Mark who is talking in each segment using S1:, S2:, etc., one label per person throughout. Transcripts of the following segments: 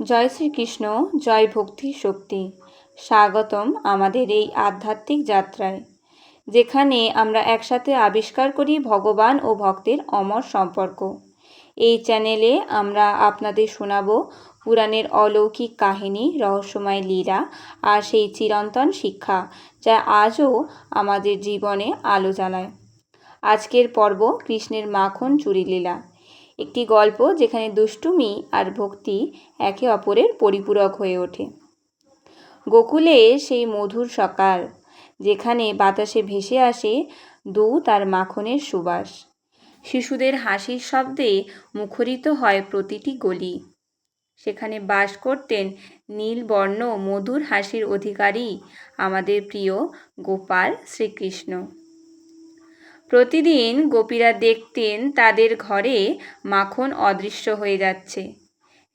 S1: জয় শ্রীকৃষ্ণ, জয় ভক্তি শক্তি। স্বাগতম আমাদের এই আধ্যাত্মিক যাত্রায়, যেখানে আমরা একসাথে আবিষ্কার করি ভগবান ও ভক্তের অমর সম্পর্ক। এই চ্যানেলে আমরা আপনাদের শোনাব পুরাণের অলৌকিক কাহিনী, রহস্যময় লীলা আর সেই চিরন্তন শিক্ষা যা আজও আমাদের জীবনে আলো জ্বালায়। আজকের পর্ব কৃষ্ণের মাখন চুরি লীলা। একটি গল্প যেখানে দুষ্টুমি আর ভক্তি একে অপরের পরিপূরক হয়ে ওঠে। গোকুলে সেই মধুর সকাল, যেখানে বাতাসে ভেসে আসে দুধ আর মাখনের সুবাস। শিশুদের হাসির শব্দে মুখরিত হয় প্রতিটি গলি। সেখানে বাস করতেন নীলবর্ণ মধুর হাসির অধিকারী আমাদের প্রিয় গোপাল শ্রীকৃষ্ণ। প্রতিদিন গোপীরা দেখতেন তাদের ঘরে মাখন অদৃশ্য হয়ে যাচ্ছে।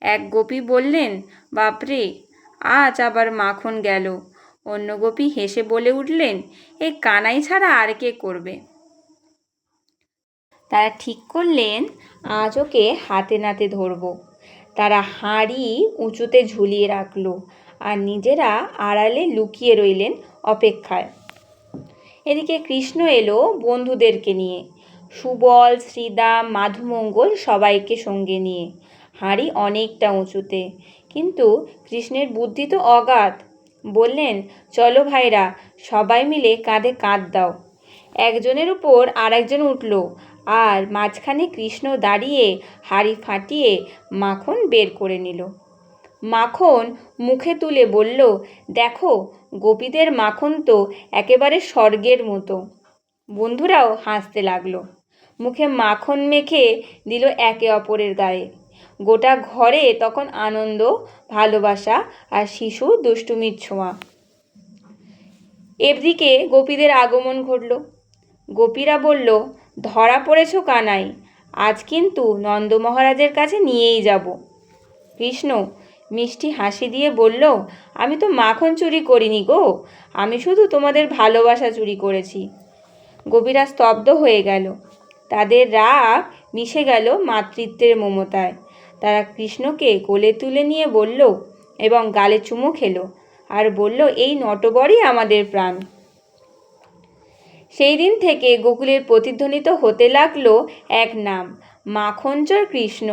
S1: এক গোপী বললেন, বাপরে, আজ আবার মাখন গেল। অন্য গোপী হেসে বলে উঠলেন, এ কানাই ছাড়া আর কে করবে? তারা ঠিক করলেন, আজ ওকে হাতে নাতে ধরব। তারা হাঁড়ি উঁচুতে ঝুলিয়ে রাখল, আর নিজেরা আড়ালে লুকিয়ে রইলেন অপেক্ষায়। এদিকে কৃষ্ণ এলো বন্ধুদেরকে নিয়ে। সুবল শ্রীদাম মাধুমঙ্গল সবাইকে সঙ্গে নিয়ে। হাঁড়ি অনেকটা উঁচুতে। কিন্তু কৃষ্ণের বুদ্ধি তো অগাধ। বললেন, চলো ভাইরা, সবাই মিলে কাঁধে কাঁধ দাও। একজনের উপর আর একজন উঠল আর মাঝখানে কৃষ্ণ দাঁড়িয়ে হাড়ি ফাটিয়ে মাখন বের করে নিল। মাখন মুখে তুলে বলল, দেখো, গোপীদের মাখন তো একেবারে স্বর্গের মতো। বন্ধুরাও হাসতে লাগল। মুখে মাখন মেখে দিল একে অপরের গায়ে। গোটা ঘরে তখন আনন্দ, ভালোবাসা আর শিশু দুষ্টুমির ছোঁয়া। এদিকে গোপীদের আগমন ঘটল। গোপীরা বলল, ধরা পড়েছ কানাই, আজ কিন্তু নন্দ মহারাজের কাছে নিয়েই যাব। কৃষ্ণ মিষ্টি হাসি দিয়ে বলল, আমি তো মাখন চুরি করিনি গো। আমি শুধু তোমাদের ভালোবাসা চুরি করেছি। গোপীরা স্তব্ধ হয়ে গেল। তাদের রাগ মিশে গেল মাতৃত্বের মমতায়। তারা কৃষ্ণকে কোলে তুলে নিয়ে বলল এবং গালে চুমু খেলো আর বলল, এই নটবরই আমাদের প্রাণ। সেই দিন থেকে গোকুলের প্রতিধ্বনিত হতে লাগল এক নাম, মাখনচর কৃষ্ণ।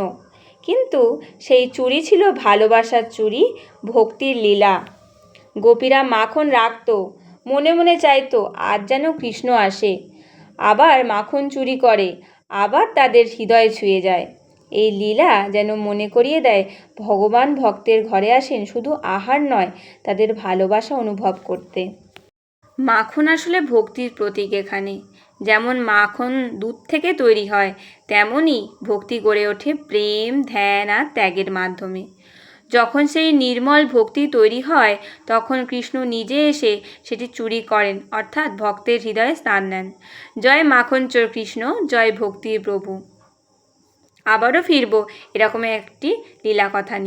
S1: কিন্তু সেই চুরি ছিল ভালোবাসার চুরি, ভক্তির লীলা। গোপীরা মাখন রাখত, মনে মনে চাইতো আজ যেন কৃষ্ণ আসে। আবার মাখন চুরি করে, আবার তাদের হৃদয় ছুঁয়ে যায়। এই লীলা যেন মনে করিয়ে দেয়, ভগবান ভক্তের ঘরে আসেন শুধু আহার নয়, তাদের ভালোবাসা অনুভব করতে। মাখন আসলে ভক্তির প্রতীক এখানে। যেমন মাখন দুধ থেকে তৈরি হয় তেমনই ভক্তি গড়ে ওঠে প্রেম, ধ্যান আর ত্যাগের মাধ্যমে। যখন সেই নির্মল ভক্তি তৈরি হয়, তখন কৃষ্ণ নিজে এসে সেটি চুরি করেন, অর্থাৎ ভক্তের হৃদয়ে স্থান নেন। জয় মাখনচোর কৃষ্ণ, জয় ভক্তির প্রভু। আবারও ফিরব এরকম একটি লীলা কথা নিয়ে।